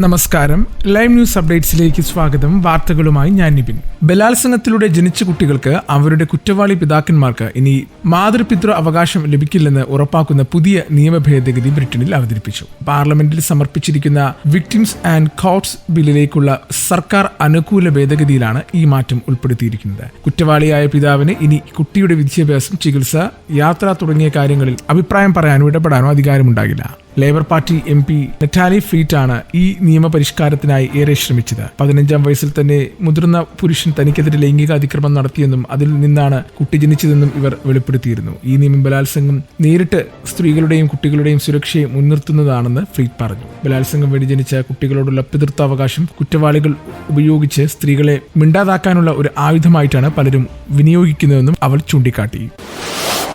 നമസ്കാരം. Live news അപ്ഡേറ്റ്സിലേക്ക് സ്വാഗതം. വാർത്തകളുമായി ഞാൻ നിപിൻ. ബലാത്സംഗത്തിലൂടെ ജനിച്ച കുട്ടികൾക്ക് അവരുടെ കുറ്റവാളി പിതാക്കന്മാർക്ക് ഇനി മാതൃപിതൃ അവകാശം ലഭിക്കില്ലെന്ന് ഉറപ്പാക്കുന്ന പുതിയ നിയമ ഭേദഗതി ബ്രിട്ടനിൽ അവതരിപ്പിച്ചു. പാർലമെന്റിൽ സമർപ്പിച്ചിരിക്കുന്ന വിക്ടിംസ് ആൻഡ് കോട്ട്സ് ബില്ലിലേക്കുള്ള സർക്കാർ അനുകൂല ഭേദഗതിയിലാണ് ഈ മാറ്റം ഉൾപ്പെടുത്തിയിരിക്കുന്നത്. കുറ്റവാളിയായ പിതാവിന് ഇനി കുട്ടിയുടെ വിദ്യാഭ്യാസം ചികിത്സ യാത്ര തുടങ്ങിയ കാര്യങ്ങളിൽ അഭിപ്രായം പറയാനോ ഇടപെടാനോ അധികാരമുണ്ടാകില്ല. Labour Party M P Natalie ആണ് ഈ നിയമപരിഷ്കാരത്തിനായി ഏറെ ശ്രമിച്ചത്. പതിനഞ്ചാം വയസ്സിൽ തന്നെ മുതിർന്ന പുരുഷൻ തനിക്കെതിരെ ലൈംഗിക അതിക്രമം നടത്തിയെന്നും അതിൽ നിന്നാണ് കുട്ടി ജനിച്ചതെന്നും ഇവർ വെളിപ്പെടുത്തിയിരുന്നു. ഈ നിയമം ബലാത്സംഗം നേരിട്ട് സ്ത്രീകളുടെയും കുട്ടികളുടെയും സുരക്ഷയെ മുൻനിർത്തുന്നതാണെന്ന് ഫ്ലീറ്റ് പറഞ്ഞു. ബലാത്സംഗം വഴി ജനിച്ച കുട്ടികളോടുള്ള പിതൃത്വാവകാശം കുറ്റവാളികൾ ഉപയോഗിച്ച് സ്ത്രീകളെ മിണ്ടാതാക്കാനുള്ള ഒരു ആയുധമായിട്ടാണ് പലരും വിനിയോഗിക്കുന്നതെന്നും അവൾ ചൂണ്ടിക്കാട്ടി.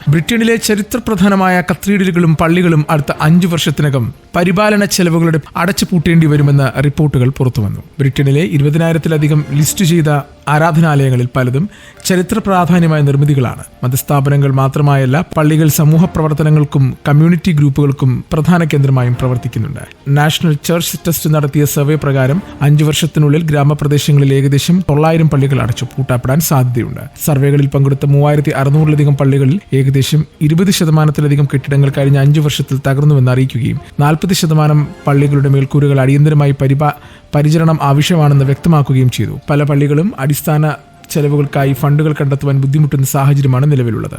ബ്രിട്ടനിലെ ചരിത്രപ്രധാനമായ കത്തീഡ്രലുകളും പള്ളികളും അടുത്ത അഞ്ചു വർഷത്തിനകം പരിപാലന ചെലവുകളുടെ അടച്ചുപൂട്ടേണ്ടി വരുമെന്ന് റിപ്പോർട്ടുകൾ പുറത്തുവന്നു. ബ്രിട്ടനിലെ ഇരുപതിനായിരത്തിലധികം ലിസ്റ്റ് ചെയ്ത ആരാധനാലയങ്ങളിൽ പലതും ചരിത്ര പ്രാധാന്യമായ നിർമ്മിതികളാണ്. മതസ്ഥാപനങ്ങൾ മാത്രമായല്ല പള്ളികൾ സമൂഹ പ്രവർത്തനങ്ങൾക്കും കമ്മ്യൂണിറ്റി ഗ്രൂപ്പുകൾക്കും പ്രധാന കേന്ദ്രമായും പ്രവർത്തിക്കുന്നുണ്ട്. നാഷണൽ ചർച്ച് ടെസ്റ്റ് നടത്തിയ സർവേ പ്രകാരം അഞ്ചു വർഷത്തിനുള്ളിൽ ഗ്രാമപ്രദേശങ്ങളിൽ ഏകദേശം തൊള്ളായിരം പള്ളികൾ അടച്ചു പൂട്ടപ്പെടാൻ സാധ്യതയുണ്ട്. സർവേകളിൽ പങ്കെടുത്ത മൂവായിരത്തി അറുന്നൂറിലധികം പള്ളികളിൽ ഏകദേശം ഇരുപത് ശതമാനത്തിലധികം കെട്ടിടങ്ങൾ കഴിഞ്ഞ അഞ്ചു വർഷത്തിൽ തകർന്നുവെന്ന് അറിയിക്കുകയും നാൽപ്പത് ശതമാനം പള്ളികളുടെ മേൽക്കൂരകൾ അടിയന്തരമായി പരിപാ പരിചരണം ആവശ്യമാണെന്ന് വ്യക്തമാക്കുകയും ചെയ്തു. പല പള്ളികളും അടിസ്ഥാന ചെലവുകൾക്കായി ഫണ്ടുകൾ കണ്ടെത്തുവാൻ ബുദ്ധിമുട്ടുന്ന സാഹചര്യമാണ് നിലവിലുള്ളത്.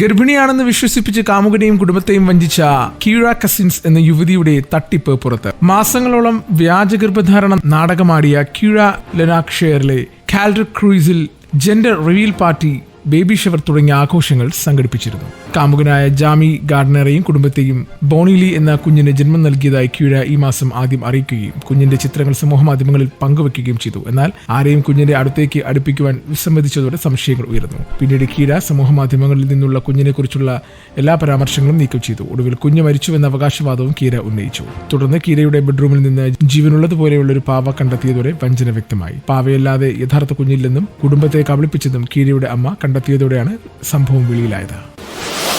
ഗർഭിണിയാണെന്ന് വിശ്വസിപ്പിച്ച് കാമുകനെയും കുടുംബത്തെയും വഞ്ചിച്ച കീഴ കസിൻസ് എന്ന യുവതിയുടെ തട്ടിപ്പ് പുറത്ത്. മാസങ്ങളോളം വ്യാജ ഗർഭധാരണം നാടകമാടിയ കീഴ ലെനാക്ഷയറിലെ Calder ക്രൂയിസിൽ gender reveal party baby shower തുടങ്ങിയ ആഘോഷങ്ങൾ സംഘടിപ്പിച്ചിരുന്നു. കാമുകനായ ജാമി ഗാർഡനറെയും കുടുംബത്തെയും ബോണിലി എന്ന കുഞ്ഞിന് ജന്മം നൽകിയതായി ക്യൂര ഈ മാസം ആദ്യം അറിയിക്കുകയും കുഞ്ഞിന്റെ ചിത്രങ്ങൾ സമൂഹമാധ്യമങ്ങളിൽ പങ്കുവെക്കുകയും ചെയ്തു. എന്നാൽ ആരെയും കുഞ്ഞിന്റെ അടുത്തേക്ക് അടുപ്പിക്കുവാൻ വിസമ്മതിച്ചതോടെ സംശയങ്ങൾ ഉയർന്നു. പിന്നീട് കീഴ സമൂഹമാധ്യമങ്ങളിൽ നിന്നുള്ള കുഞ്ഞിനെക്കുറിച്ചുള്ള എല്ലാ പരാമർശങ്ങളും നീക്കം ചെയ്തു. ഒടുവിൽ കുഞ്ഞ് മരിച്ചുവെന്ന അവകാശവാദവും കീര ഉന്നയിച്ചു. തുടർന്ന് കീരയുടെ ബെഡ്റൂമിൽ നിന്ന് ജീവനുള്ളതുപോലെയുള്ള ഒരു പാവ കണ്ടെത്തിയതോടെ വഞ്ചന വ്യക്തമായി. പാവയല്ലാതെ യഥാർത്ഥ കുഞ്ഞില്ലെന്നും കുടുംബത്തെ കബളിപ്പിച്ചെന്നും കീരയുടെ അമ്മ കണ്ടെത്തിയതോടെയാണ് സംഭവം വെളിയിലായത്.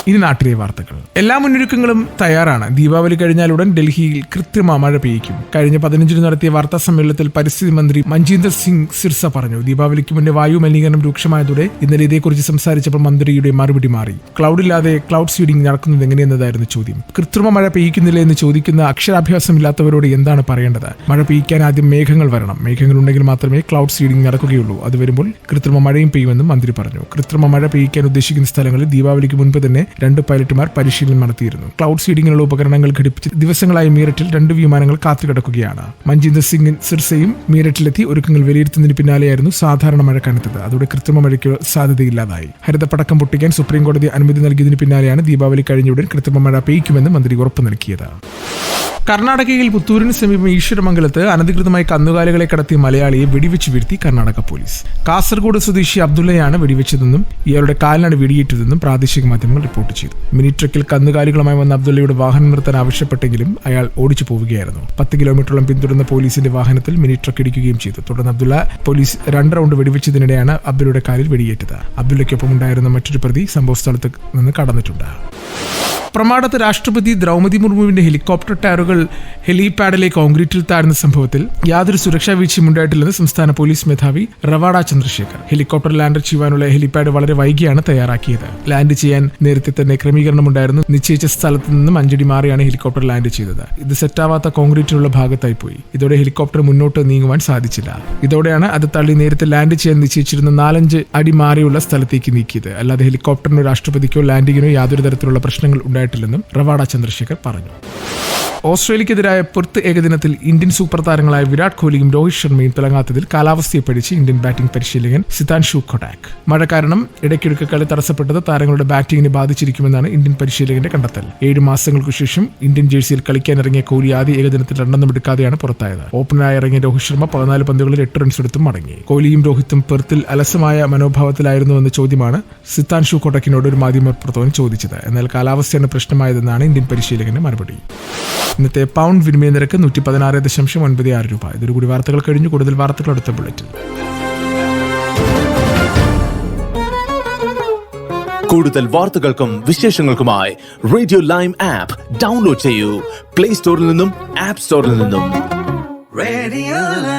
ഇനി നാട്ടിലെ വാർത്തകൾ. എല്ലാ മുന്നൊരുക്കങ്ങളും തയ്യാറാണ്. ദീപാവലി കഴിഞ്ഞാൽ ഉടൻ ഡൽഹിയിൽ കൃത്രിമ മഴ പെയ്യിക്കും. കഴിഞ്ഞ പതിനഞ്ചിന് നടത്തിയ വാർത്താ സമ്മേളനത്തിൽ പരിസ്ഥിതി മന്ത്രി മഞ്ജീന്ദർ സിംഗ് സിർസ പറഞ്ഞു ദീപാവലിക്ക് മുന്നേ വായു മലിനീകരണം രൂക്ഷമായതോടെ ഇന്നലെ ഇതേക്കുറിച്ച് സംസാരിച്ചപ്പോൾ മന്ത്രിയുടെ മറുപടി മാറി. ക്ലൗഡ് ഇല്ലാതെ ക്ലൗഡ് സീഡിംഗ് നടക്കുന്നത് എങ്ങനെയെന്നതായിരുന്നു ചോദ്യം. കൃത്രിമ മഴ പെയ്യിക്കുന്നില്ല എന്ന് ചോദിക്കുന്ന അക്ഷരാഭ്യാസം ഇല്ലാത്തവരോട് എന്താണ് പറയേണ്ടത്? മഴ പെയ്യിക്കാൻ ആദ്യം മേഘങ്ങൾ വരണം. മേഘങ്ങൾ ഉണ്ടെങ്കിൽ മാത്രമേ ക്ലൗഡ് സീഡിംഗ് നടക്കുകയുള്ളൂ. അത് വരുമ്പോൾ കൃത്രിമ മഴയും പെയ്യുമെന്നും മന്ത്രി പറഞ്ഞു. കൃത്രിമ മഴ പെയ്യിക്കാൻ ഉദ്ദേശിക്കുന്ന സ്ഥലങ്ങളിൽ ദീപാവലിക്ക് മുൻപ് തന്നെ രണ്ട് പൈലറ്റുമാർ പരിശീലനം നടത്തിയിരുന്നു. ക്ലൗഡ് സീഡിങ്ങിനുള്ള ഉപകരണങ്ങൾ ഘടിപ്പിച്ച് ദിവസങ്ങളായി മീററ്റിൽ രണ്ട് വിമാനങ്ങൾ കാത്തുകിടക്കുകയാണ്. മഞ്ജീന്ദർ സിംഗ് സിർസയും മീററ്റിലെത്തി ഒരുക്കങ്ങൾ വിലയിരുത്തുന്നതിന് പിന്നാലെയായിരുന്നു സാധാരണ മഴ കനത്തത് അതോടെ കൃത്രിമ മഴയ്ക്ക് സാധ്യതയില്ലാതായി. ഹരിതപ്പടക്കം പൊട്ടിക്കാൻ സുപ്രീം കോടതി അനുമതി നൽകിയതിന് പിന്നാലെയാണ് ദീപാവലി കഴിഞ്ഞയുടൻ കൃത്രിമ മഴ പെയ്യ്ക്കുമെന്ന് മന്ത്രി ഉറപ്പു നൽകിയത്. കർണാടകയിൽ പുത്തൂരിന് സമീപം ഈശ്വരമംഗലത്ത് അനധികൃതമായി കന്നുകാലികളെ കടത്തിയ മലയാളിയെ വെടിവെച്ച് വീഴ്ത്തി കർണാടക പോലീസ്. കാസർഗോഡ് സ്വദേശി അബ്ദുള്ളയാണ് വെടിവെച്ചതെന്നും ഇയാളുടെ കാലിനാണ് വെടിയേറ്റതെന്നും പ്രാദേശിക മാധ്യമങ്ങൾ റിപ്പോർട്ട് ചെയ്തു. മിനിട്രക്കിൽ കന്നുകാലികളുമായി വന്ന അബ്ദുള്ളയുടെ വാഹനം നിർത്താൻ ആവശ്യപ്പെട്ടെങ്കിലും അയാൾ ഓടിച്ചു പോവുകയായിരുന്നു. പത്ത് കിലോമീറ്ററോളം പിന്തുടർന്ന പോലീസിന്റെ വാഹനത്തിൽ മിനി ട്രക്ക് ഇടിക്കുകയും ചെയ്തു. തുടർന്ന് അബ്ദുള്ള പോലീസ് രണ്ട് റൗണ്ട് വെടിവെച്ചതിനിടെയാണ് അബ്ദുള്ളയുടെ കാലിൽ വെടിയേറ്റത്. അബ്ദുള്ളയ്ക്കൊപ്പം ഉണ്ടായിരുന്ന മറ്റൊരു പ്രതി സംഭവ സ്ഥലത്ത് നിന്ന് കടന്നിട്ടുണ്ട്. പ്രമാടത്ത് രാഷ്ട്രപതി ദ്രൗപതി മുർമുവിന്റെ ഹെലികോപ്റ്റർ ടയറുകൾ ഹെലിപാഡിലെ കോൺക്രീറ്റിൽ താഴ്ന്ന സംഭവത്തിൽ യാതൊരു സുരക്ഷാ വീഴ്ചയും ഉണ്ടായിട്ടില്ലെന്ന് സംസ്ഥാന പോലീസ് മേധാവി റവാഡ ചന്ദ്രശേഖർ. ഹെലികോപ്റ്റർ ലാൻഡർ ചെയ്യുവാനുള്ള ഹെലിപാഡ് വളരെ വൈകിയാണ് തയ്യാറാക്കിയത്. ലാൻഡ് ചെയ്യാൻ നേരത്തെ തന്നെ ക്രമീകരണം ഉണ്ടായിരുന്നു നിശ്ചയിച്ച സ്ഥലത്ത് നിന്നും അഞ്ചടി മാറിയാണ് ഹെലികോപ്റ്റർ ലാൻഡ് ചെയ്തത്. ഇത് സെറ്റാവാത്ത കോൺക്രീറ്റിലുള്ള ഭാഗത്തായി പോയി ഇതോടെ ഹെലികോപ്റ്റർ മുന്നോട്ട് നീങ്ങുവാൻ സാധിച്ചില്ല. ഇതോടെയാണ് അത് തള്ളി നേരത്തെ ലാൻഡ് ചെയ്യാൻ നിശ്ചയിച്ചിരുന്ന നാലഞ്ച് അടി മാറിയുള്ള സ്ഥലത്തേക്ക് നീക്കിയത്. അല്ലാതെ ഹെലികോപ്റ്ററിനോ രാഷ്ട്രപതിക്കോ ലാൻഡിങ്ങിനോ യാതൊരു തരത്തിലുള്ള പ്രശ്നങ്ങൾ ഉണ്ടായിട്ടില്ലെന്നും റവാഡ ചന്ദ്രശേഖർ പറഞ്ഞു. ഓസ്ട്രേലിയക്കെതിരായ പെർത്ത് ഏകദിനത്തിൽ ഇന്ത്യൻ സൂപ്പർ താരങ്ങളായ വിരാട് കോഹ്ലിയും രോഹിത് ശർമ്മയും തിളങ്ങാത്തതിൽ കാലാവസ്ഥയെ പഠിച്ച് ഇന്ത്യൻ ബാറ്റിംഗ് പരിശീലകൻ സിതാൻഷു കൊട്ടാക് മഴ കാരണം ഇടയ്ക്കിടയ്ക്ക് കളി തടസ്സപ്പെട്ടത് താരങ്ങളുടെ ബാറ്റിംഗിനെ ബാധിച്ചിരിക്കുമെന്നാണ് ഇന്ത്യൻ പരിശീലകന്റെ കണ്ടെത്തൽ. ഏഴ് മാസങ്ങൾക്കു ശേഷം ഇന്ത്യൻ ജേഴ്സിയിൽ കളിക്കാനിറങ്ങിയ കോഹ്ലി ആദ്യ ഏകദിനത്തിൽ രണ്ടെണ്ണം എടുക്കാതെയാണ് പുറത്തായത്. ഓപ്പണറായി ഇറങ്ങിയ രോഹിത് ശർമ്മ പതിനാല് പന്തുകളിൽ എട്ട് റൺസ് എടുത്തും മടങ്ങി. കോഹ്ലിയും രോഹിത്തും പെർത്തിൽ അലസമായ മനോഭാവത്തിലായിരുന്നുവെന്ന ചോദ്യമാണ് സിത്താൻഷു കൊട്ടക്കിനോട് ഒരു മാധ്യമപ്രവർത്തകൻ ചോദിച്ചത്. എന്നാൽ കാലാവസ്ഥയാണ് പ്രശ്നമായതെന്നാണ് ഇന്ത്യൻ പരിശീലകന്റെ മറുപടി. ഇന്നത്തെ പൗണ്ട് വിനിമയ നിരക്ക് നൂറ്റി പതിനാറ് ദശാംശം ഒൻപത് ആറ് രൂപ. ഇതൊരു കൂടി വാർത്തകൾ കഴിഞ്ഞു കൂടുതൽ വാർത്തകൾ അടുത്ത ബുള്ളറ്റിൻ കൂടുതൽ വാർത്തകൾക്കും വിശേഷങ്ങൾക്കുമായി റേഡിയോ ലൈം ആപ്പ് ഡൗൺലോഡ് ചെയ്യൂ. പ്ലേ സ്റ്റോറിൽ നിന്നും ആപ്പ് സ്റ്റോറിൽ നിന്നും. റേഡിയോ.